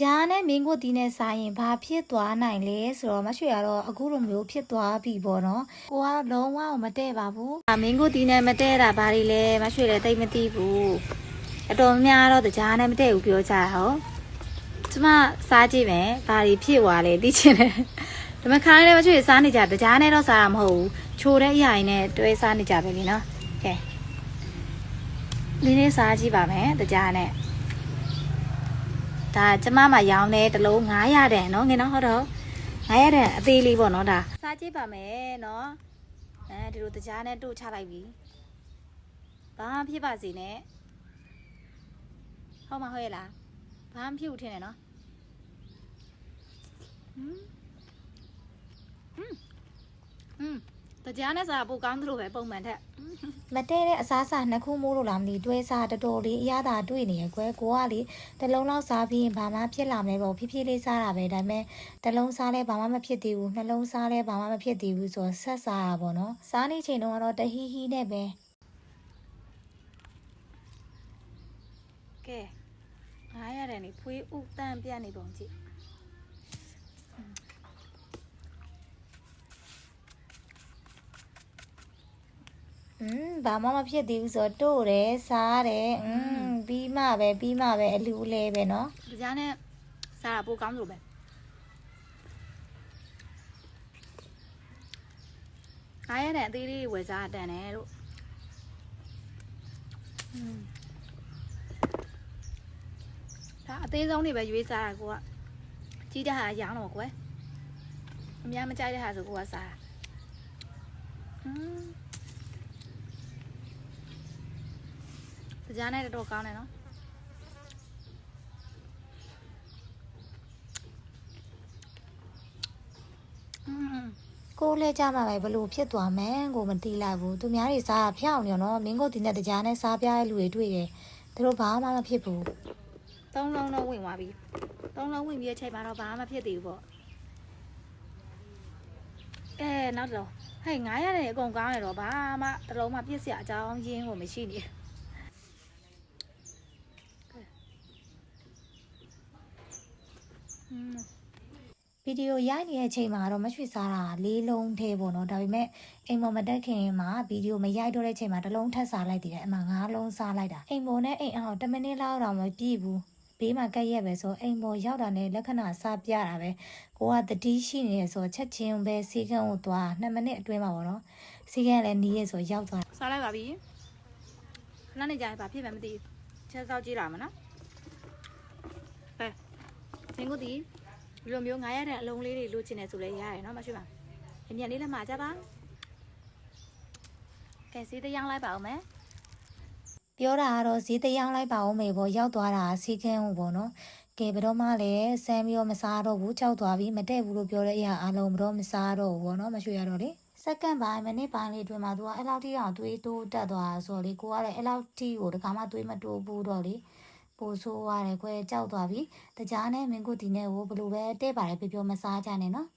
ကြားနဲ့မင်းကိုတီးနဲ့စားရင်ဘာဖြစ်သွားနိုင်လဲဆိုတော့မရွှေကတော့အခုလိုမျိုးဖြစ်သွားပြီပေါ့နော်ကိုကတော့လုံးဝမတည့်ပါဘူးအမင်းကိုတီးနဲ့မတည့်တာဘာတွေလဲမရွှေလည်းတိတ်မသိဘူးအတော်များများတော့ကြားနဲ့မတည့်ဘူးပြောကြတာဟုတ်ကျမစားကြည့်မယ်ဘာတွေဖြစ်သွားလဲသိချင်တယ်ဒါပေမဲ့ခါလေးမရွှေစားနေကြကြားနဲ့တော့စားတာမဟုတ်ဘူးချိုးတဲ့အရာတွေနဲ့တွဲစားနေကြပဲလीနော်ကဲဒီနေ့စားကြည့်ပါမယ်ကြားနဲ့ ဒါကျမမှရောင်းလဲတလုံး900တန်နော်ငင်နော်ဟုတ်တော့900တန်အသေးလေးပေါ့နော်ဒါစားကြည့်ပါမယ်နော်အဲဒီလိုတကြားနဲ့တို့ချလိုက်ပြီဘာမှဖြစ်ပါစေနဲ့ဟုတ်မှာဟုတ်ရဲ့လားဘာမှဖြစ်ဦးထင်တယ်နော်ဟွန်း ကြားနဲ့စားပိုကောင်းသလိုပဲပုံမှန်ထက်မတဲတဲ့အစားအစာနှစ်ခုမိုးလို့လားမသိတွဲစားတော်တော်လေးအရသာတွေ့နေရကွယ်ကိုကလေတစ်လုံးလောက်စားပြီးရင်ဘာမှဖြစ်လာမလဲပေါ့ဖြည်းဖြည်းလေးစားတာပဲဒါပေမဲ့တစ်လုံးစားလဲဘာမှမဖြစ်သေးဘူးနှလုံးစားလဲဘာမှမဖြစ်သေးဘူးဆိုတော့ဆက်စားတာပေါ့နော်စားနေချိန်တုန်းကတော့တဟီဟီနဲ့ပဲကဲ900ရတယ်နေဖွေးဥတန့်ပြနေပုံကြည့် อืมဘာမှမဖြစ်သေးဘူးဆိုတော့တို့တယ်စားတယ်อืมပြီးမှပဲပြီးမှပဲအလူအလဲပဲเนาะကြားနဲ့စားတာပိုကောင်းလို့ပဲအားရတဲ့အသေးလေးဝယ်စားတန်တယ်လို့อืมဒါအသေးဆုံးတွေပဲရွေးစားတာကိုကကြီးတဲ့ဟာရောင်းတော့ကွယ်အများမကြိုက်တဲ့ဟာဆိုကိုကစားတာอืม ကြားနဲ့တော်တော်ကောင်းတယ်နော်ကိုလဲကြမှာပဲဘလို့ဖြစ်သွားမှန်းကိုမသိလိုက်ဘူးသူများတွေစားဖျောက်နေရောနော်မင်းကိုဒီနဲ့တကြားနဲ့စားပြတဲ့လူတွေတွေ့တယ်သူတို့ဘာမှမဖြစ်ဘူးသုံးလုံးတော့ဝင်သွားပြီသုံးလုံးဝင်ပြီးအချိန်မှာတော့ဘာမှမဖြစ်သေးဘူးပေါ့အဲနောက်တော့ဟဲ့900ရတယ်အကုန်ကောင်းတယ်တော့ဘာမှတစ်လုံးမှပြစ်စရာအကြောင်းရင်းကိုမရှိနေ ဗီဒီယိုရိုက်နေတဲ့အချိန်မှာတော့မရွှေစားတာလေးလုံးထဲပေါ့နော်ဒါပေမဲ့အိမ်ပေါ်မတက်ခင်မှာဗီဒီယိုမရိုက်တော့တဲ့အချိန်မှာတစ်လုံးထပ်စားလိုက်တည်တယ်အမှငါးလုံးစားလိုက်တာအိမ်ပေါ်နဲ့အိမ်အောင်10မိနစ်လောက်တော့မပြည့်ဘူးဘေးမှာကက်ရက်ပဲဆိုအိမ်ပေါ်ရောက်တာနဲ့လက္ခဏာစပြတာပဲကိုကတတိရှိနေရဆိုချက်ချင်းပဲစီကန်းကိုသွား2မိနစ်အတွင်းမှာပေါ့နော်စီကန်းလည်းနီးရဆိုရောက်သွားစားလိုက်ပါပြီခဏနေကြာဘာဖြစ်မှမသိဘူးချက်စောက်ကြည့်လာမနော်ဟဲ့ မင်းကိုဒီဒီလိုမျိုး900တဲ့အလုံးလေးတွေလိုချင်တယ်ဆိုလဲရတယ်နော်မရှိပါအမြတ်လေးလည်းမှာကြပါကဲဈေးတရောင်းလိုက်ပါဦးမယ်ပြောတာကတော့ဈေးတရောင်းလိုက်ပါဦးမေပေါ့ရောက်သွားတာစီကန်းဟုတ်ပေါ့နော်ကဲဘယ်တော့မှလည်းဆမ်းပြီးတော့မစားတော့ဘူးကြောက်သွားပြီးမတည့်ဘူးလို့ပြောတဲ့အရာအလုံးဘယ်တော့မစားတော့ဘူးပေါ့နော်မရွှေရတော့လေစက္ကန့်ပိုင်းမိနစ်ပိုင်းလေးအတွင်းမှာသူကအဲ့လောက်ထိအောင်သွေးတိုးတက်သွားတာဆိုတော့လေကိုကလည်းအဲ့လောက်ထိကိုတခါမှသွေးမတိုးဘူးတော့လေ ပိုဆိုးရတယ်ကွယ်ကြောက်သွားပြီတကြားနဲ့မင်းကိုဒီနဲ့ကိုဘလို့ပဲတဲ့ပါတယ်ပြောပြောမစားကြနဲ့နော်